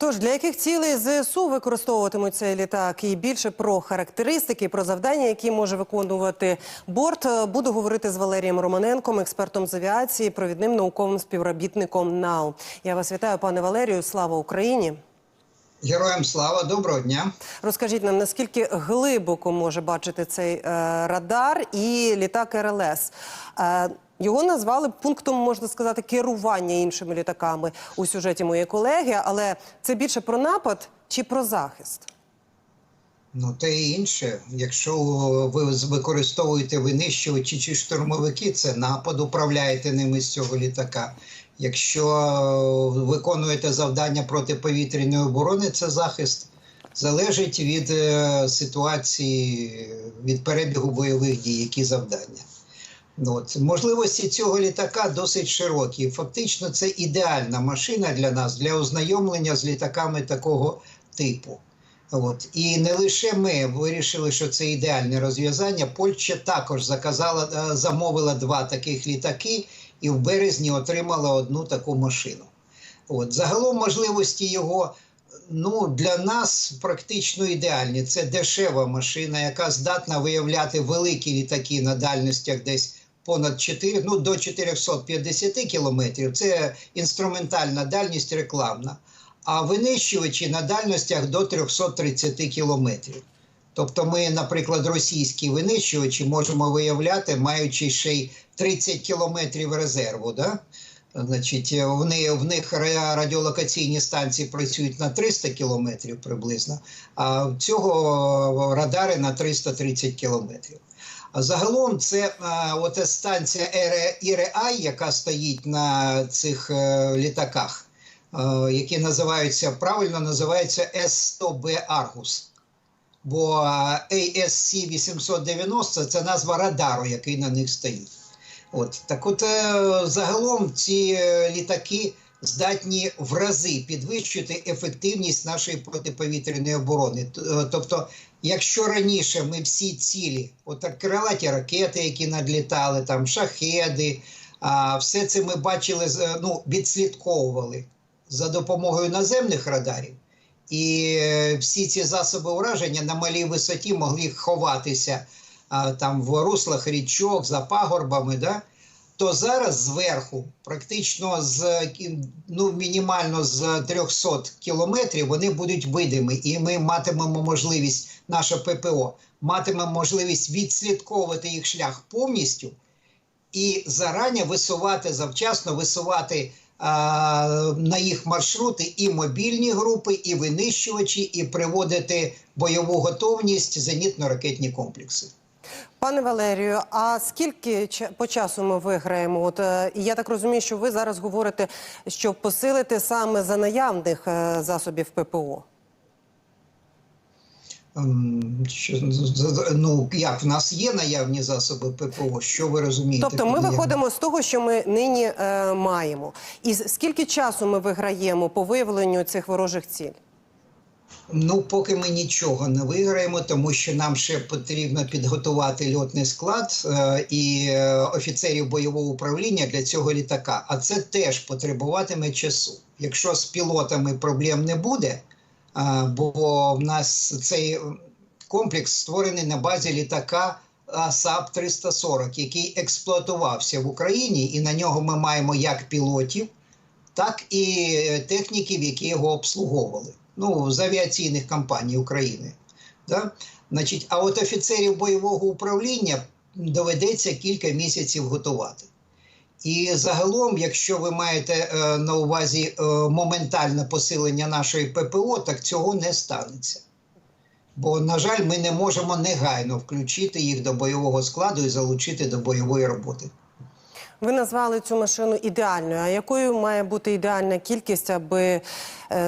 Тож для яких цілей ЗСУ використовуватимуть цей літак? І більше про характеристики, про завдання, які може виконувати борт, е, буду говорити з Валерієм Романенком, експертом з авіації, провідним науковим співробітником НАУ. Я вас вітаю, пане Валерію. Слава Україні! Героям слава, доброго дня. Розкажіть нам, наскільки глибоко може бачити цей е, радар і літак РЛС. Е, його назвали пунктом, можна сказати, керування іншими літаками у сюжеті моєї колеги. Але це більше про напад чи про захист? Ну, те і інше. Якщо ви використовуєте винищувачі чи штурмовики, це напад, управляєте ними з цього літака. Якщо виконуєте завдання протиповітряної оборони, це захист. Залежить від е, ситуації, від перебігу бойових дій, які завдання. Ну, От. Можливості цього літака досить широкі. Фактично, це ідеальна машина для нас для ознайомлення з літаками такого типу. От. І не лише ми вирішили, що це ідеальне розв'язання. Польща також заказала, е, замовила два таких літаки і в березні отримала одну таку машину. От. Загалом можливості його ну, для нас практично ідеальні. Це дешева машина, яка здатна виявляти великі літаки на дальностях десь понад 4, ну, до 450 кілометрів. Це інструментальна дальність рекламна. А винищувачі на дальностях до 330 кілометрів. Тобто ми, наприклад, російські винищувачі можемо виявляти, маючи ще й 30 кілометрів резерву. Да? Значить, вони, в них радіолокаційні станції працюють на 300 кілометрів приблизно, а цього радари на 330 кілометрів. А загалом це а, станція ІРА, яка стоїить на цих літаках, які називаються правильно називаються С-100Б Аргус. Бо ASC 890 це назва радару, який на них стоїть. От так, от загалом ці літаки здатні в рази підвищити ефективність нашої протиповітряної оборони. Тобто, якщо раніше ми всі цілі, от крилаті ракети, які надлітали, там шахеди, а все це ми бачили, ну відслідковували за допомогою наземних радарів. І всі ці засоби ураження на малій висоті могли ховатися а, там в руслах річок, за пагорбами, да? То зараз зверху, практично з ну, мінімально з 300 кілометрів, вони будуть видимі, і ми матимемо можливість, наша ППО матиме можливість відслідковувати їх шлях повністю і зарані висувати завчасно висувати на їх маршрути і мобільні групи, і винищувачі, і приводити бойову готовність зенітно-ракетні комплекси. Пане Валерію, а скільки по часу ми виграємо? От е, я так розумію, що ви зараз говорите, щоб посилити саме за наявних е, засобів ППО. Що, ну як в нас є наявні засоби ППО? Що ви розумієте? Тобто ми виходимо з того, що ми нині е, маємо. І скільки часу ми виграємо по виявленню цих ворожих ціль? Ну, поки ми нічого не виграємо, тому що нам ще потрібно підготувати льотний склад е, і е, офіцерів бойового управління для цього літака. А це теж потребуватиме часу. Якщо з пілотами проблем не буде. Бо в нас цей комплекс створений на базі літака САП 340 який експлуатувався в Україні, і на нього ми маємо як пілотів, так і техніків, які його обслуговували. Ну, з авіаційних компаній України. Да? Значить, А от офіцерів бойового управління доведеться кілька місяців готувати. І загалом, якщо ви маєте е, на увазі е, моментальне посилення нашої ППО, так цього не станеться. Бо, на жаль, ми не можемо негайно включити їх до бойового складу і залучити до бойової роботи. Ви назвали цю машину ідеальною. А якою має бути ідеальна кількість, аби е,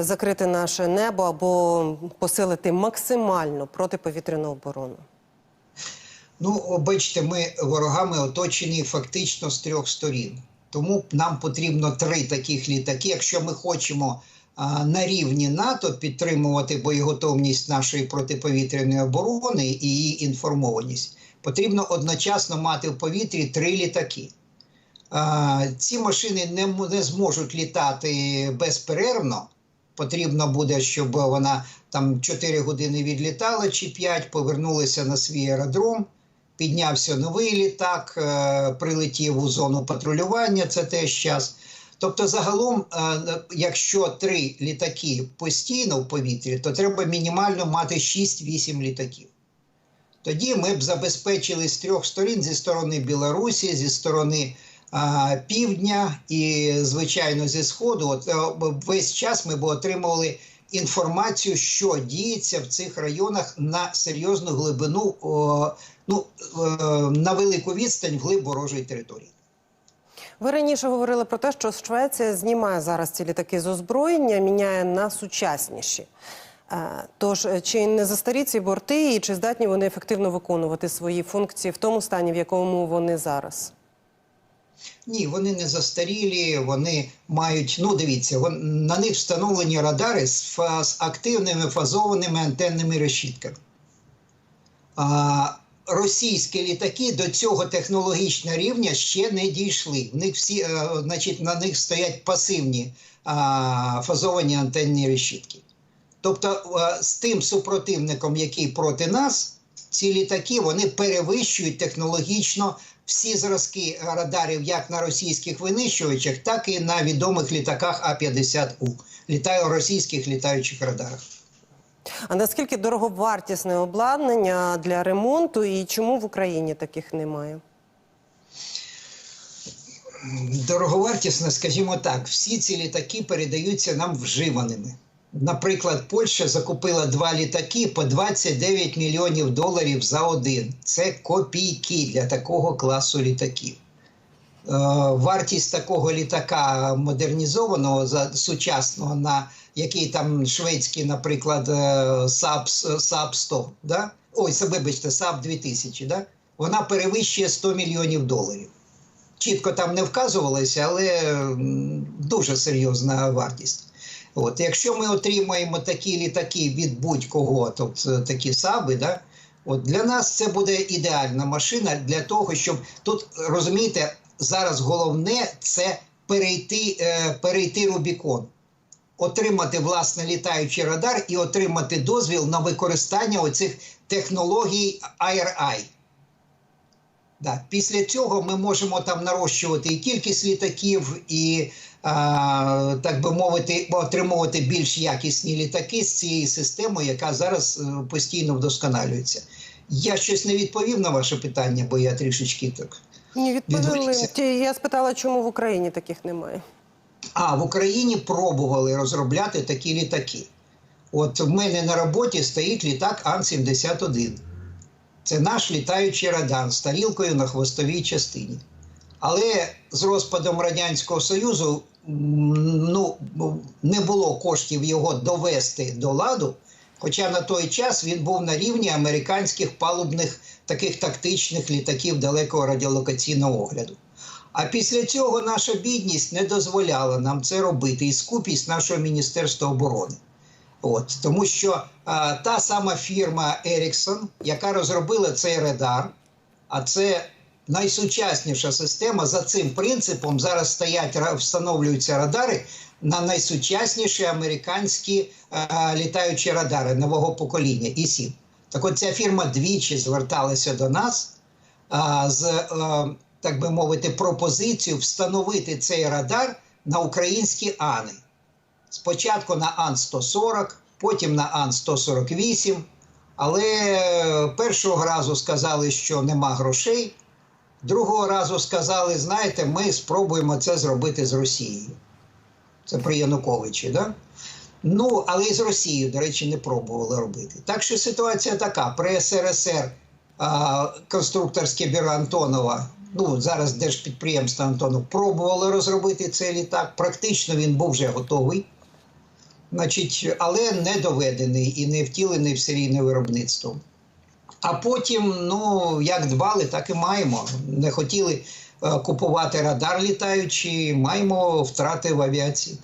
закрити наше небо або посилити максимально протиповітряну оборону? Ну, бачите, ми ворогами оточені фактично з трьох сторін. Тому нам потрібно три таких літаки. Якщо ми хочемо а, на рівні НАТО підтримувати боєготовність нашої протиповітряної оборони і її інформованість, потрібно одночасно мати в повітрі три літаки. Ці машини не, не зможуть літати безперервно. Потрібно буде, щоб вона там 4 години відлітала чи 5, повернулася на свій аеродром. Піднявся новий літак, е, прилетів у зону патрулювання. Це теж час. Тобто, загалом, е, якщо три літаки постійно в повітрі, то треба мінімально мати 6-8 літаків. Тоді ми б забезпечили з трьох сторін: зі сторони Білорусі, зі сторони півдня і, звичайно, зі сходу. От е, весь час ми б отримували інформацію, що діється в цих районах на серйозну глибину, ну е, на велику відстань вглиб ворожої території. Ви раніше говорили про те, що Швеція знімає зараз ці літаки з озброєння, міняє на сучасніші. Е, Тож чи не застарі ці борти, і чи здатні вони ефективно виконувати свої функції в тому стані, в якому вони зараз? Ні, вони не застарілі, вони мають, ну дивіться, вон, на них встановлені радари з, фа- з активними фазованими антенними решітками. А, російські літаки до цього технологічного рівня ще не дійшли. В них всі, е, значить, на них стоять пасивні а, фазовані антенні решітки. Тобто, е, з тим супротивником, який проти нас, ці літаки вони перевищують технологічно всі зразки радарів як на російських винищувачах, так і на відомих літаках А-50У, літаю російських літаючих радарах. А наскільки дороговартісне обладнання для ремонту і чому в Україні таких немає? Дороговартісно, скажімо так, всі ці літаки передаються нам вживаними. Наприклад, Польща закупила два літаки по 29 мільйонів доларів за один. Це копійки для такого класу літаків. Е, вартість такого літака модернізованого сучасного, на який там шведський, наприклад, Saab, Saab 100, да? ой, вибачте, Saab 2000, да? вона перевищує 100 мільйонів доларів. Чітко там не вказувалося, але дуже серйозна вартість. От, якщо ми отримаємо такі літаки від будь-кого, тобто такі саби, да, от для нас це буде ідеальна машина для того, щоб тут розумієте, зараз головне це перейти, е, перейти Рубікон, отримати власне літаючий радар і отримати дозвіл на використання оцих технологій IRI. Да. Після цього ми можемо там нарощувати і кількість літаків, і, так би мовити, отримувати більш якісні літаки з цією системою, яка зараз е, постійно вдосконалюється. Я щось не відповів на ваше питання, бо я трішечки так. Ні, відповіли. Я спитала, чому в Україні таких немає. А в Україні пробували розробляти такі літаки. От в мене на роботі стоїть літак Ан-71. Це наш літаючий радар з тарілкою на хвостовій частині. Але з розпадом Радянського Союзу ну, не було коштів його довести до ладу. Хоча на той час він був на рівні американських палубних таких тактичних літаків далекого радіолокаційного огляду. А після цього наша бідність не дозволяла нам це робити і скупість нашого Міністерства оборони. От, тому що а, та сама фірма Ericsson, яка розробила цей радар, а це найсучасніша система, за цим принципом зараз стоять встановлюються радари на найсучасніші американські а, літаючі радари нового покоління І-7. Так от ця фірма двічі зверталася до нас а, з, е, так би мовити, пропозицією встановити цей радар на українські ани. Спочатку на Ан-140, потім на Ан-148. Але першого разу сказали, що нема грошей. Другого разу сказали, знаєте, ми спробуємо це зробити з Росією. Це при Януковичі, да? Ну, але і з Росією, до речі, не пробували робити. Так що ситуація така: при СРСР а, конструкторське бюро Антонова, ну зараз держпідприємство Антонов, пробувало розробити цей літак. Практично він був вже готовий, значить, але не доведений і не втілений в серійне виробництво. А потім, ну як дбали, так і маємо. Не хотіли е, купувати радар літаючий, маємо втрати в авіації.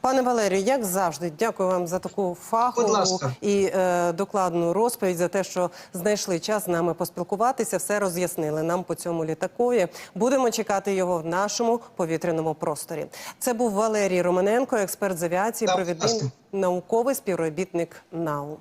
Пане Валерію, як завжди, дякую вам за таку фахову і е, докладну розповідь за те, що знайшли час з нами поспілкуватися. Все роз'яснили нам по цьому літакові. Будемо чекати його в нашому повітряному просторі. Це був Валерій Романенко, експерт з авіації, провідний науковий співробітник НАУ.